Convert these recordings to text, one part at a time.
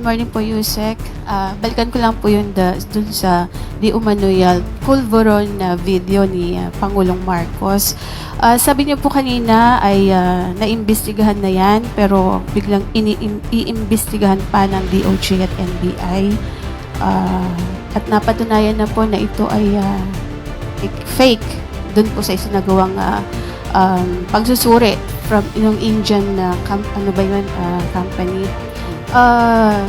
Good morning po, Yusek. Ah, balikan ko lang po yun da, dun sa di umano'y uh, pulveron na video ni ah, Pangulong Marcos. Ah, sabi niyo po kanina ay ah, naimbestigahan na yan pero biglang iimbestigahan pa ng DOJ at NBI. Ah, at napatunayan na po na ito ay ik- fake dun po sa isinagawang ah, um, pagsusuri from yung Indian na com- ano ba yun, ah, company. Ah,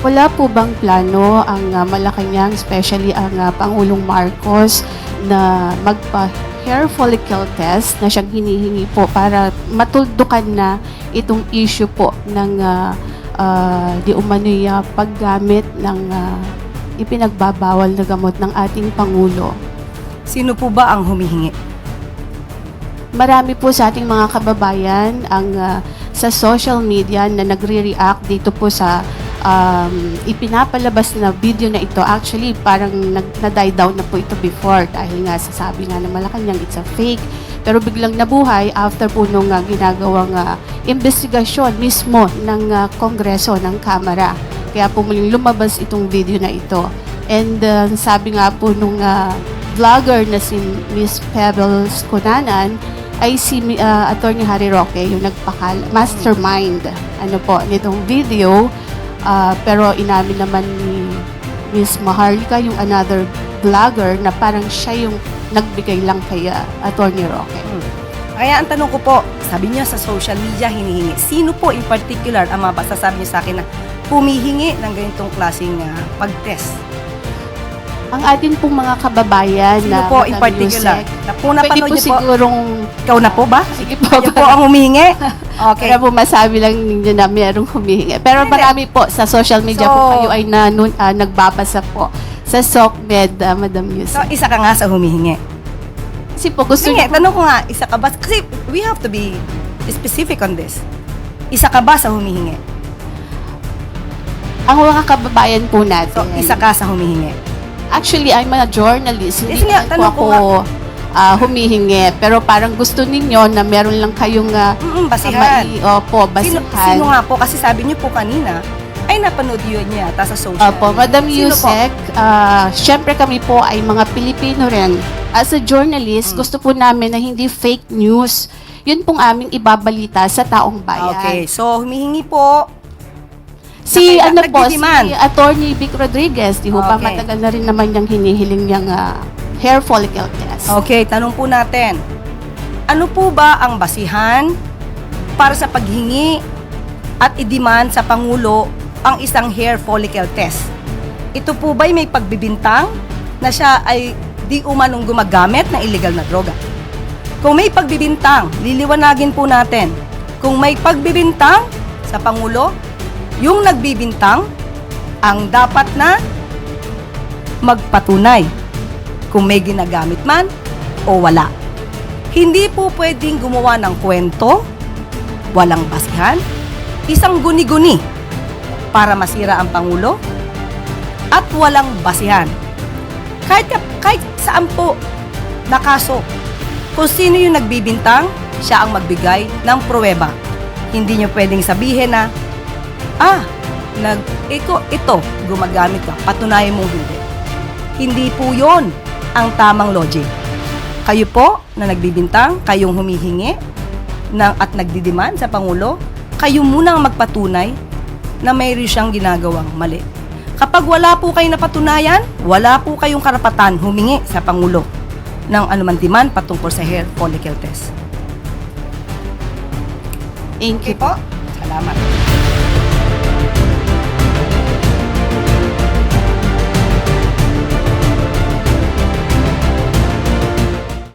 wala po bang plano ang uh, Malacanang, especially ang ah, Pangulong Marcos na magpa hair follicle test na siyang hinihingi po para matuldukan na itong issue po ng ah, ah, di umano'y ah, paggamit ng ah, ipinagbabawal na gamot ng ating Pangulo. Sino po ba ang humihingi? Marami po sa ating mga kababayan ang ah, sa social media na nagre-react dito po sa um, ipinapalabas na video na ito. Actually, parang nag, na-die down na po ito before dahil nga sasabi nga ng Malacanang it's a fake. Pero biglang nabuhay after po nung ah, ginagawang ah, investigasyon mismo ng ah, Kongreso, ng Kamara. Kaya po muling lumabas itong video na ito. And ah, sabi nga po nung ah, vlogger na si Miss Pebbles Kunanan ay si uh, Attorney Harry Roque, yung nagpakal mastermind ano po nitong video. Ah, pero inamin naman ni Miss Maharlika, yung another vlogger, na parang siya yung nagbigay lang kay ah, Attorney Roque. Kaya ang tanong ko po, sabi niyo sa social media hinihingi. Sino po in particular ang mapasasabi niyo sa akin na humihingi ng ganitong klaseng ah, pag-test? Ang atin pong mga kababayan Sino na po in particular? Na po pwede napanood po niyo po, sigurong ikaw na po ba? sige po, Kayo po ang humihingi? Okay. Kaya po masabi lang ninyo na mayroong humihingi. Pero Hindi. marami po sa social media So- po kayo ay nanun, ah, nagbabasa po sa SOCMED, ah, Madam. So, isa ka nga sa humihingi. Kasi po gusto Sige, niyo po, tanong ko nga, isa ka ba? Kasi we have to be specific on this. Isa ka ba sa humihingi? ang mga kababayan po So, natin. isa ka sa humihingi. Actually, I'm a journalist. Hindi nga, po ako ko ah, humihingi. Pero parang gusto ninyo na meron lang kayong uh, Mm, basihan. opo, Sino, basihan. sino nga po? Kasi sabi niyo po kanina, ay napanood yun niya yata sa social Opo. Madam Sino po? Yusek, ah, syempre kami po ay mga Pilipino rin. As a journalist, Mm. gusto po namin na hindi fake news. Yun pong aming ibabalita sa taong bayan. Okay, so humihingi po. Si Nag- ano po, si. Attorney Vic Rodriguez, di ho Okay. matagal na rin naman niyang hinihiling niyang ah, hair follicle test. Okay, tanong po natin. Ano po ba ang basihan para sa paghingi at idiman sa Pangulo ang isang hair follicle test? Ito po ba'y may pagbibintang na siya ay di umanong gumagamit ng illegal na droga? Kung may pagbibintang, liliwanagin po natin. Kung may pagbibintang sa Pangulo, yung nagbibintang ang dapat na magpatunay kung may ginagamit man o wala. Hindi po pwedeng gumawa ng kwento, walang basihan, isang guni-guni para masira ang Pangulo, at walang basihan. Kahit, kahit saan po na kaso, kung sino yung nagbibintang, siya ang magbigay ng pruweba. Hindi nyo pwedeng sabihin na, ah, nag, ito, ito, gumagamit ka, patunayan mo hindi. Hindi po yon ang tamang logic. Kayo po na nagbibintang, kayong humihingi ng, at nagdidiman sa Pangulo, kayo muna ang magpatunay na mayroon siyang ginagawang mali. Kapag wala po kayong napatunayan, wala po kayong karapatan humingi sa Pangulo ng anuman demand patungkol sa hair follicle test. Thank Okay you po? Salamat.